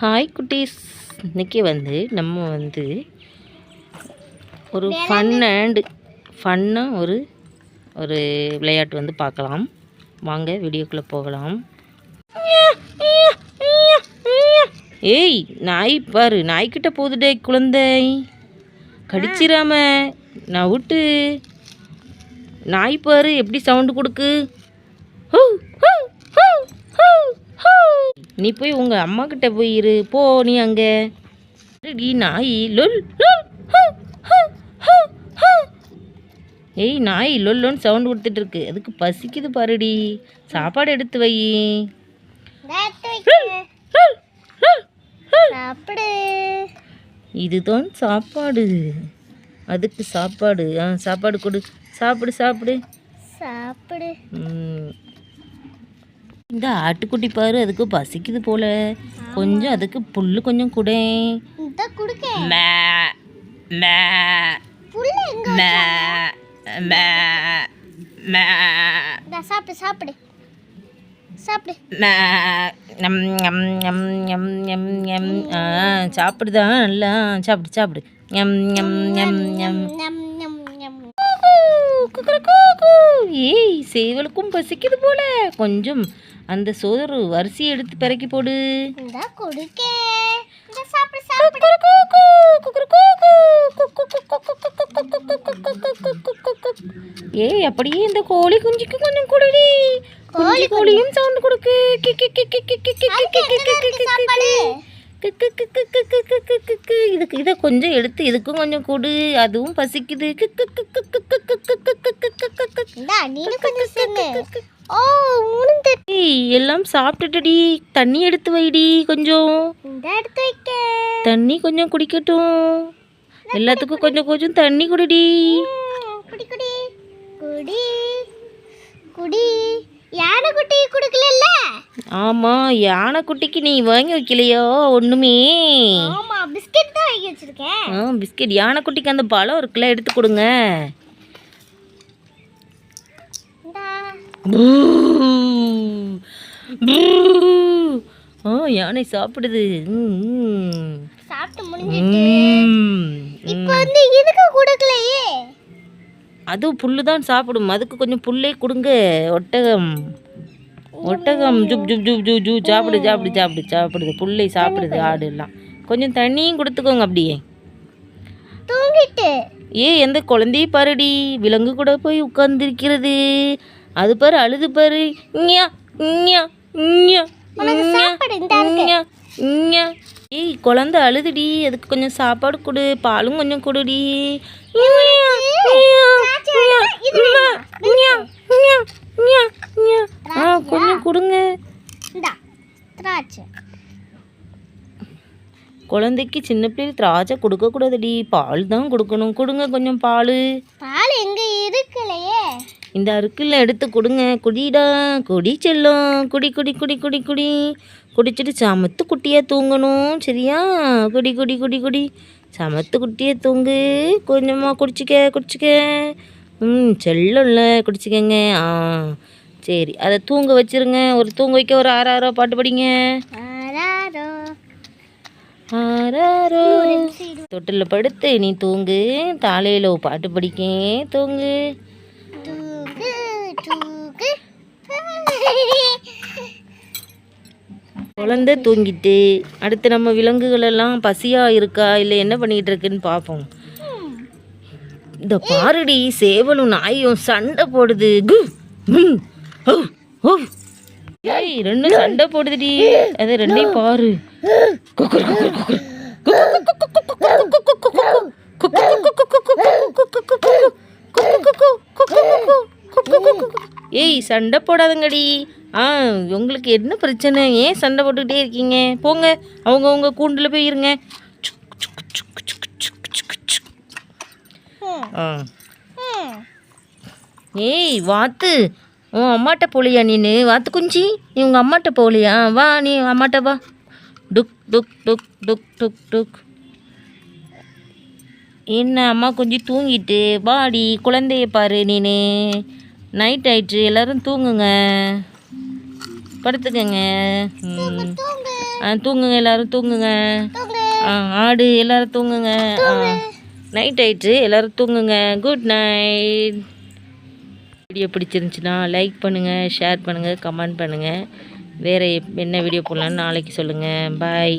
Hi குட்டீஸ். இன்னைக்கு வந்து நம்ம வந்து ஒரு ஃபன் அண்ட் ஃபன்னாக ஒரு ஒரு விளையாட்டு வந்து பார்க்கலாம். வாங்க வீடியோக்குள்ளே போகலாம். ஏய் நாய் பாரு நாய்க்கிட்ட போகுதுடே குழந்தை. கடிச்சிராம. நான் விட்டு. நாய் பாரு எப்படி சவுண்டு கொடுக்கு? ஹூ. நீ போய் உங்க அம்மா கிட்ட போய் இரு. போ நீ அங்க. டி நாய். லொல் லொல், ஹூ, ஹூ, ஹூ, ஹூ. ஏய் நாய் லொல்லோன்னு சவுண்ட் கொடுத்துட்டு இருக்கு. அதுக்கு பசிக்குது பாருடி. சாப்பாடு எடுத்து வை. இதுதான் சாப்பாடு. அதுக்கு சாப்பாடு. ஆ சாப்பாடு கொடு. சாப்பிடு சாப்பிடு. சாப்பிடு. ம். இந்த ஆட்டுக்குட்டி பாரு அதுக்கு பசிக்குது போல. கொஞ்சம் அதுக்கு புல்லு கொஞ்சம் குடே. சாப்பிடு சாப்பிடு. சாப்பிடுதான் நல்லா சாப்பிடு சாப்பிடு. எம் எம் எம் எம் ஏய் சேவலுக்கும் பசிக்குது போல. கொஞ்சம் அந்த சோதரு அரிசி எடுத்து பிறக்கி போடு ஏய் அப்படியே இந்த கோழி குஞ்சுக்கு கொஞ்சம் கொடுடி குஞ்சு கோழியும் சவுண்ட் கொடுக்கு இதுக்கு இதை கொஞ்சம் எடுத்து இதுக்கும் கொஞ்சம் கொடு அதுவும் பசிக்குது ஓ உளுந்துட்டி எல்லாம் சாப்பிட்டுட்டுடி. தண்ணி எடுத்து வைடி கொஞ்சம். எடுத்து வைக்க. தண்ணி கொஞ்சம் குடிக்கட்டும். எல்லாத்துக்கும் கொஞ்சம் கொஞ்சம் தண்ணி குடிடி. குடி குடி. குடி குடி. யானை குட்டி குடுக்கல ஆமா யானை குட்டிக்கு நீ வாங்கி வைக்கலையோ? ஒண்ணுமே. ஆமா பிஸ்கெட் தான் வாங்கி வச்சிருக்கேன். ஆ பிஸ்கெட். யானை குட்டிக்கு அந்த பழம் ஒரு கிலோ எடுத்து கொடுங்க. யானை சாப்பிடுது. சாப்பிட்டு முடிஞ்சு ம். இப்போ வந்து இதுக்கு கொடுக்கலையே. அது புல்லு தான் சாப்பிடும். அதுக்கு கொஞ்சம் புல்லே கொடுங்க. ஒட்டகம். ஒட்டகம். ஜுப் ஜுப் ஜுப் ஜூ ஜூ சாப்பிடு சாப்பிடு சாப்பிடு சாப்பிடுது. புல்லை சாப்பிடுது ஆடு எல்லாம். கொஞ்சம் தண்ணியும் கொடுத்துக்கோங்க அப்படியே. தூங்கிட்டு. ஏ எந்த குழந்தையை பாருடி. விலங்கு கூட போய் உட்கார்ந்திருக்கிறது. அது பாரு அழுது பாரு. ஞா, ஞா, ஞா. ஏய் குழந்தை அழுதுடி. அதுக்கு கொஞ்சம் சாப்பாடு கொடு. பாலும் கொஞ்சம் கொடுடி. ஆ கொஞ்சம் கொடுங்க. குழந்தைக்கு சின்ன பிள்ளை திராட்சை கொடுக்கக்கூடாதுடி. பால் தான் கொடுக்கணும். கொடுங்க கொஞ்சம் பால். பால் இந்த அருக்கில் எடுத்து கொடுங்க. குடிடா குடி செல்லும். குடி குடி குடி குடி குடி. குடிச்சிட்டு சமத்து குட்டியாக தூங்கணும். சரியா? குடி குடி குடி குடி. சமத்து குட்டியாக தூங்கு. கொஞ்சமாக குடிச்சிக்க குடிச்சிக்க. ம் செல்லம்ல குடிச்சிக்கங்க. ஆ சரி. அதை தூங்க வச்சிருங்க. ஒரு தூங்க வைக்க ஒரு ஆறாயிரம் ரூபா பாட்டு படிங்க. தொட்டில் படுத்து நீ தூங்கு. தாலையில் பாட்டு படிக்கேன் தூங்கு. குழந்தை தூங்கிட்டு அடுத்து நம்ம விலங்குகள் எல்லாம் பசியா இருக்கா இல்லை என்ன பண்ணிட்டு இருக்குன்னு பார்ப்போம் இந்த பாருடி சேவலும் நாயும் சண்டை போடுது கு, ம், ஏய் ரெண்டும் சண்டை போடுதுடி அதை ரெண்டையும் பாரு குக்குரு, குக்குரு, குக்குரு. ஏய் சண்டை போடாதங்கடி ஆ உங்களுக்கு என்ன பிரச்சனை? ஏன் சண்டை போட்டுக்கிட்டே இருக்கீங்க? போங்க அவங்க அவங்க கூண்டில் போய் இருங்க. ஆ. ம். ஏய் வாத்து. உன் அம்மாட்ட போலியா நீனு? வாத்து குஞ்சி நீ உங்கள் அம்மாட்ட போகலையா வா நீ அம்மாட்ட வா. டுக் டுக் டுக் டுக் டுக் டுக். என்ன அம்மா கொஞ்சம் தூங்கிட்டு? வாடி குழந்தைய பாரு நீனு. நைட் ஆயிட்டு எல்லாரும் தூங்குங்க. படுத்துக்கங்க. ஆ தூங்குங்க எல்லாரும் தூங்குங்க. ஆ ஆடு எல்லாரும் தூங்குங்க. நைட் ஆயிடுச்சு எல்லாரும் தூங்குங்க. குட் நைட் வீடியோ பிடிச்சிருந்துச்சுன்னா லைக் பண்ணுங்கள் ஷேர் பண்ணுங்கள் கமெண்ட் பண்ணுங்கள் வேறு என்ன வீடியோ போடலான்னு நாளைக்கு சொல்லுங்கள் பாய்